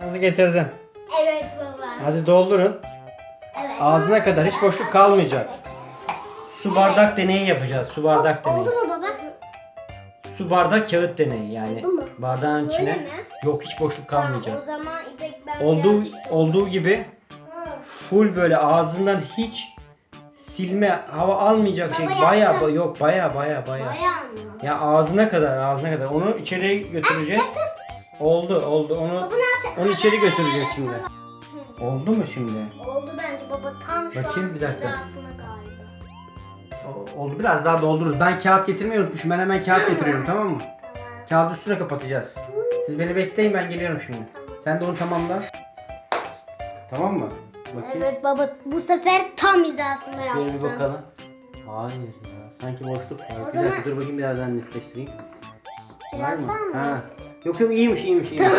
Nasıl getirdim? Evet baba. Hadi doldurun. Evet. Ağzına kadar hiç boşluk kalmayacak. Su bardak deneyi yapacağız. Su bardak deneyi. Oldu mu baba? Su bardak kağıt deneyi yani. Oldu mu? Bardağın içine mi? yok hiç boşluk Tamam, kalmayacak. o zaman İpek ben Olduğu birazcık- olduğu gibi full böyle ağzından hiç silme hava almayacak Baba şey. yaptım. Baya yok baya baya baya. Bayağı mı? Ya ağzına kadar ağzına kadar. Onu içeriye götüreceğiz. Oldu oldu. Onu Baba ne? Onu içeri götüreceğiz şimdi. Oldu mu şimdi? Oldu bence baba tam şu Bakayım, an bir dakika. hizasına galiba. O- Oldu biraz daha doldururuz. Ben kağıt getirmeyi unutmuşum. Ben hemen kağıt getiriyorum tamam mı? Kağıdı üstüne kapatacağız. Siz beni bekleyin ben geliyorum şimdi. Sen de onu tamamla. Tamam mı? Bakayım. Evet baba bu sefer tam hizasında Şöyle yaptım. bir bakalım. Hayır ya. Sanki boşluk var. O Bir zaman- dakika dur bakayım biraz daha netleştireyim. Var Biraz mı? daha mı? Ha. Yok yok iyiymiş iyiymiş iyiymiş.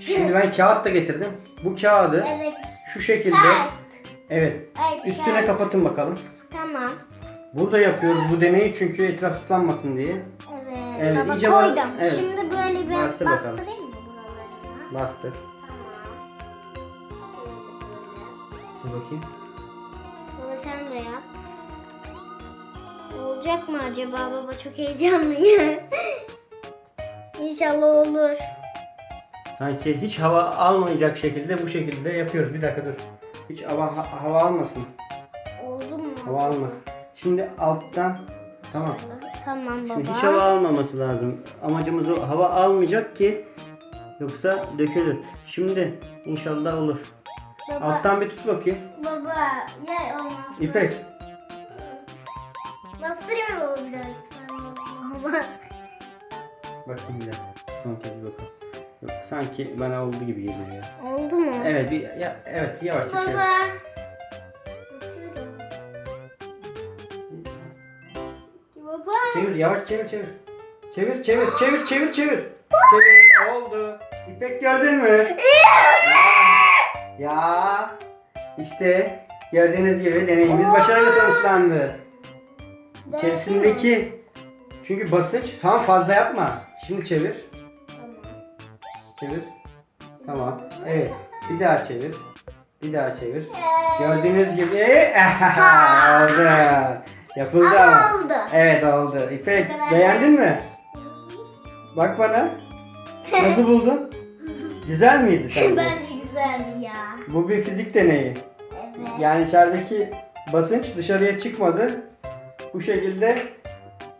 Şimdi ben kağıt da getirdim. Bu kağıdı Evet. şu şekilde evet Evet, üstüne kalp. kapatın bakalım. Tamam. Burada yapıyoruz bu deneyi çünkü etraf ıslanmasın diye. Evet. Evet, baba iyice koydum. evet. Şimdi böyle bir Bastır bakalım. bastırayım mı buralarına? Bastır. Tamam. Dur bakayım. Baba sen de yap. Olacak mı acaba baba? Çok heyecanlıyım. İnşallah olur. Sanki hiç hava almayacak şekilde bu şekilde yapıyoruz. Bir dakika dur. Hiç hava ha- hava almasın. Oldu mu? Hava almasın. Şimdi alttan tamam. Tamam baba. Şimdi hiç hava almaması lazım. Amacımız o hava almayacak ki yoksa dökülür. Şimdi inşallah olur. Baba, Alttan bir tut bakayım. baba ya olmaz. İpek. Baba biraz? Baba. Bakayım bir dakika. Kez bir bakalım. Yok, sanki bana oldu gibi geliyor ya. Oldu mu? Evet, bir, ya, evet yavaşça. Baba. Baba. Çevir, yavaş çevir, çevir. Çevir, çevir, çevir, çevir, çevir. Çevir, oldu. İpek gördün mü? ya, işte gördüğünüz gibi deneyimiz başarılı sonuçlandı. İçerisindeki çünkü basınç tamam fazla yapma. Şimdi çevir. Çevir. Tamam. Evet. Bir daha çevir. Bir daha çevir. Gördüğünüz gibi oldu. Yapıldı ama. oldu. Evet oldu. İpek beğendin mi? Bak bana. Nasıl buldun? Güzel miydi sence? Bence güzeldi ya. Bu bir fizik deneyi. Evet. Yani içerideki basınç dışarıya çıkmadı. Bu şekilde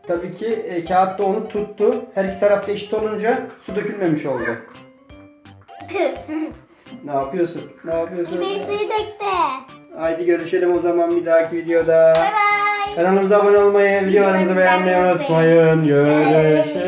tabii ki e, kağıt da onu tuttu. Her iki tarafta eşit olunca su dökülmemiş oldu. Ne yapıyorsun? Ne yapıyorsun? İpek suyu döktü. Haydi görüşelim o zaman bir dahaki videoda. Bye bye. Kanalımıza abone olmayı, videolarımızı beğenmeyi unutmayın. Görüşürüz.